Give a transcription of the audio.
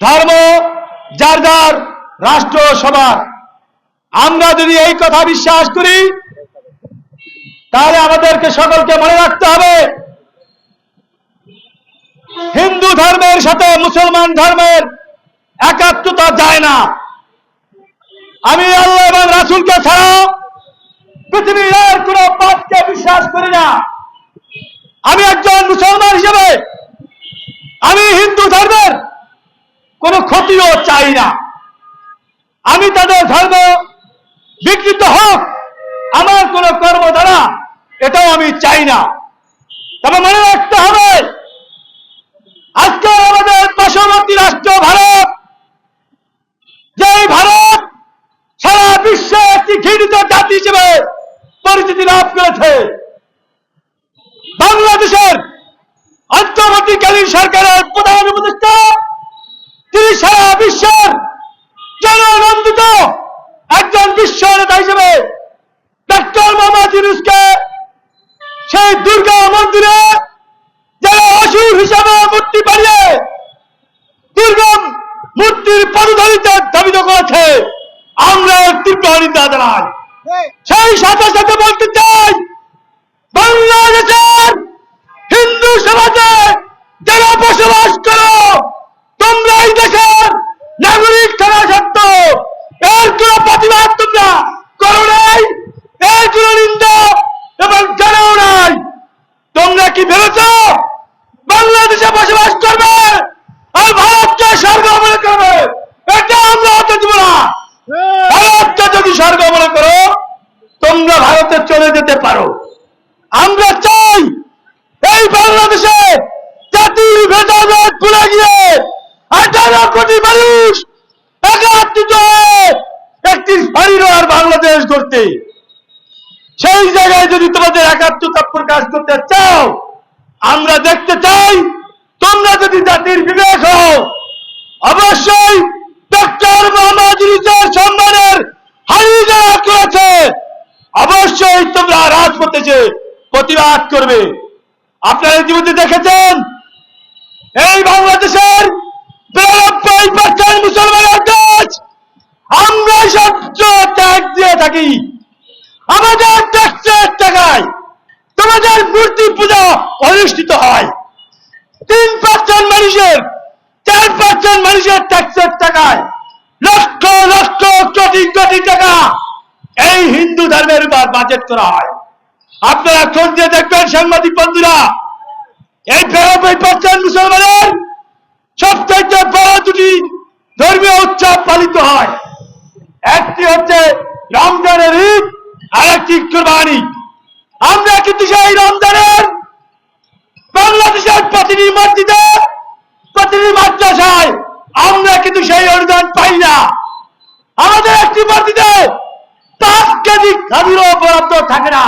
ধর্ম, যার যার রাষ্ট্র সবার আমরা যদি এই কথা বিশ্বাস করি, তাহলে আমাদেরকে সকলকে মনে রাখতে হবে, হিন্দু ধর্মের সাথে মুসলমান ধর্মের একাত্মতা যায় না। আমি আল্লাহ এবং রাসুলকে ছাড়া পৃথিবীর কোন পাপকে বিশ্বাস করি না। আমি একজন মুসলমান হিসেবে আমি হিন্দু ধর্মের কোন ক্ষতিও চাই না। আমি তাদের ধর্ম বিকৃত হোক, আমার কোন কর্ম দ্বারা এটাও আমি চাই না। তবে মনে রাখতে হবে আজকে আমাদের পার্শ্ববর্তী রাষ্ট্র ভারত, যেই ভারত সারা বিশ্বে একটি ঘৃণিত জাতি হিসেবে পরিচিতি লাভ করেছে। বাংলাদেশের অন্তর্বর্তীকালীন সরকারের প্রধান উপদেষ্টা বিশ্বের জননন্দিত একজন বিশ্ব নেতা হিসেবে ডক্টর মোহাম্মদ ইউনুসকে সেই দুর্গা মন্দিরে যারা অসুর হিসাবে মূর্তি বানিয়ে দুর্গম মূর্তির পদধরিতে দাবিত করেছে আমরা তীব্র নিন্দা জানাই। সেই সাথে সাথে বলতে চাই বাংলাদেশের হিন্দু সমাজে যারা বসবাস করো তোমরা এই দেশের নাগরিক থাকা সত্ত্বেও এর কোন প্রতিবাদ তোমরা করো নাই এর কোন নিন্দা এবং জানাও নাই তোমরা কি ভেবেছ বাংলাদেশে বসবাস করবে আর ভারতকে স্বর্গ মনে করবে এটা আমরা হতে দিব না ভারতকে যদি স্বর্গ মনে করো তোমরা ভারতে চলে পারো। আমরা চাই এই বাংলাদেশে জাতির ভেদাভেদ ভুলে গিয়ে আঠারো কোটি মানুষ একাত্রিত হয়ে একটি স্বাধীন বাংলাদেশ করতে সেই জায়গায় যদি তোমাদের একাত্মতা প্রকাশ করতে চাও, আমরা দেখতে চাই তোমরা যদি জাতির বিবেক হও, অবশ্যই ডক্টর মোহাম্মদ ইউনুসের সম্মানের হানি যারা করেছে অবশ্যই তোমরা রাজপথে যে প্রতিবাদ করবে। আপনারা ইতিমধ্যে দেখেছেন, এই বাংলাদেশের মুসলমানের দেশ আমরা সহ্য ত্যাগ দিয়ে থাকি। আমাদের ট্যাক্সের টাকায় তোমাদের মূর্তি পূজা অনুষ্ঠিত হয়। তিন পার্সেন্ট মানুষের, চার পার্সেন্ট মানুষের ট্যাক্সের টাকায় লক্ষ লক্ষ কোটি কোটি টাকা এই হিন্দু ধর্মের বাজেট করা হয়। আপনারা খোঁজ দিয়ে দেখবেন সাংবাদিক বন্ধুরা, এই বিরানব্বই পার্সেন্ট মুসলমানের সবচেয়ে বড় দুটি ধর্মীয় উৎসব পালিত হয়। একটি হচ্ছে রমজানের ঈদ আর একটি কোরবানি। আমরা কিন্তু সেই রমজানের বাংলাদেশের প্রতিটি মসজিদে প্রতিটি মাদ্রাসায়, আমরা কিন্তু সেই অনুদান পাই না। আমাদের একটি মসজিদে পাঁচ কেজি খাদিরও বরাদ্দ থাকে না।